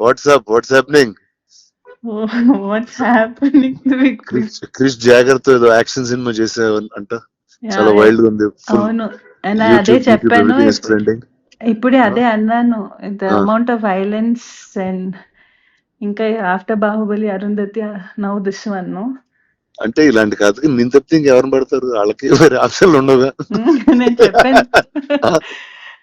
What's up what's happening what's happening Krish Krish జాగర్తో ఏదో action cinema చేసావు అంట. చాలా వైల్డ్గా ఉంది. అవును. అదే చెప్పాను. ఇప్పుడే అదే అన్నాను. The Ah. Amount of violence and ఇంకా after Baahubali Arundhati now this one అంటే ఇలాంటి కథకి నేను తప్పితే ఇంకెవరిని పడతారు? వాళ్ళకి వేరే ఆప్షన్లు ఉండవుగా. నేను చెప్పాను.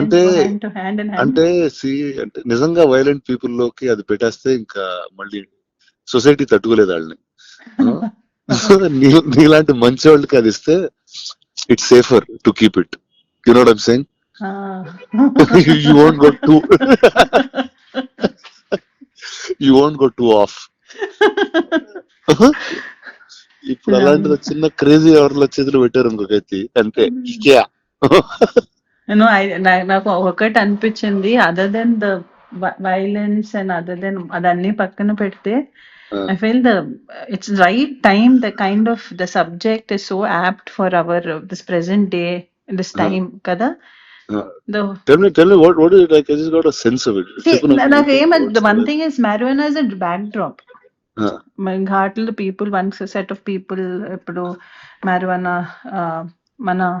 అంటే-? అంటే సి అంటే నిజంగా వైలెంట్ పీపుల్లోకి అది పెట్టేస్తే ఇంకా మళ్ళీ సొసైటీ తట్టుకోలేదు వాళ్ళని. నీలాంటి మంచి వాళ్ళకి అది ఇస్తే it's safer to keep it you know I'm saying you won't go too you won't go too off. ఇప్పుడు అలాంటిది ఒక చిన్న క్రేజీ ఎవరిలో చేతులు పెట్టారు ఇంకొకటి అంతే ఇకే నాకు ఒకటి అనిపించింది. Other than the violence and other than అదన్నీ పక్కన పెడితే. I feel the it's right time the kind of the subject is so apt for our this present day this. Time కదా? One thing is marijuana is backdrop ఘాట్లు people one set of people ఇప్పుడు marijuana ఆ, మన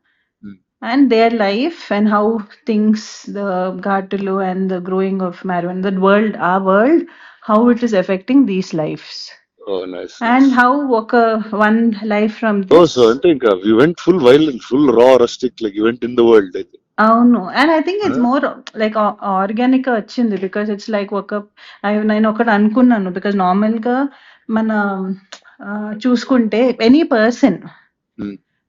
And their life and how things the gatulu and the growing of marijuana the world our world how it is affecting these lives oh nice and how ఒక one life from this so అంటే ఇంకా we went full violent full raw rustic like event in the world అయితే అవును and I think it's? More like ఆర్గానిక్గా వచ్చింది because it's like ఒక I- నేను ఒకటి అనుకున్నాను బికాస్ నార్మల్గా మన చూసుకుంటే any person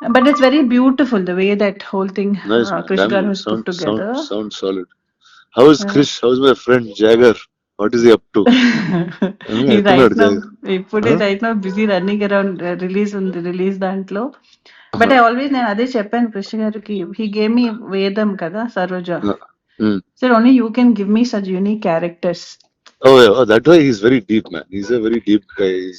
but it's very beautiful the way that whole thing Nice, uh, man. Krish Damn, Garu has sound, put together Sound, sound solid. How is Yeah. Chris? How's my friend Jagger? What is he up to? He's ఎక్కడున్నాడు right now Jagger? ఇప్పుడే Huh? Right now busy running around release ఉంది release దాంట్లో but I always నేను అదే చెప్పాను కృష్ణ గారికి he gave మీ వేదం కదా Saroja Uh, mm. Sir only you can give me such unique characters Oh, yeah. Oh, that way he's very deep, man. He's a very deep guy. He's,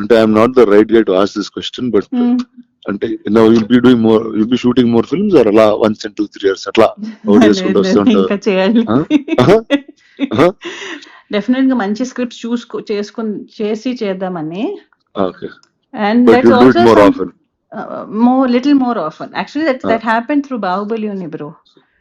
అంటే I'm not the right guy to ask this question but. అంటే will be doing more will be shooting more films or అలా once in two three years అట్లా out చేసుకుంటూ వస్తుంటారు? డెఫినెట్గా మంచి script చూసుకో చేసుకుని చేసి చేద్దామని. And that's you do it more also often uh, more little more often. Actually that that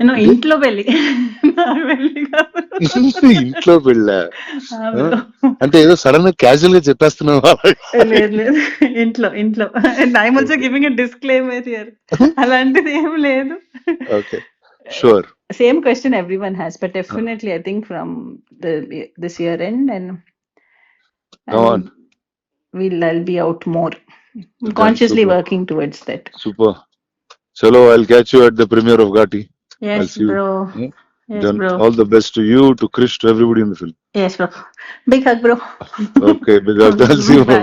నేను ఇంట్లో పెళ్ళి. ఇంట్లో పెళ్ళ. అంటే ఏదో సడన్ క్యాజువల్గా చెప్పేస్తున్నావు లేదు లేదు ఇంట్లో ఇంట్లో I'm also giving a disclaimer here అలాంటిది ఏం లేదు okay sure everyone has but definitely i think from the this year end and, Go and on. we'll i'll be out more consciously super. working towards that super చలో I catch you at the premiere of Ghati Yes, you, bro. Hmm? Yes, Jan, bro. all the best to you, to Krish, to everybody in the film. Yes, bro. Big hug, bro. okay, big hug. That's you. Bye.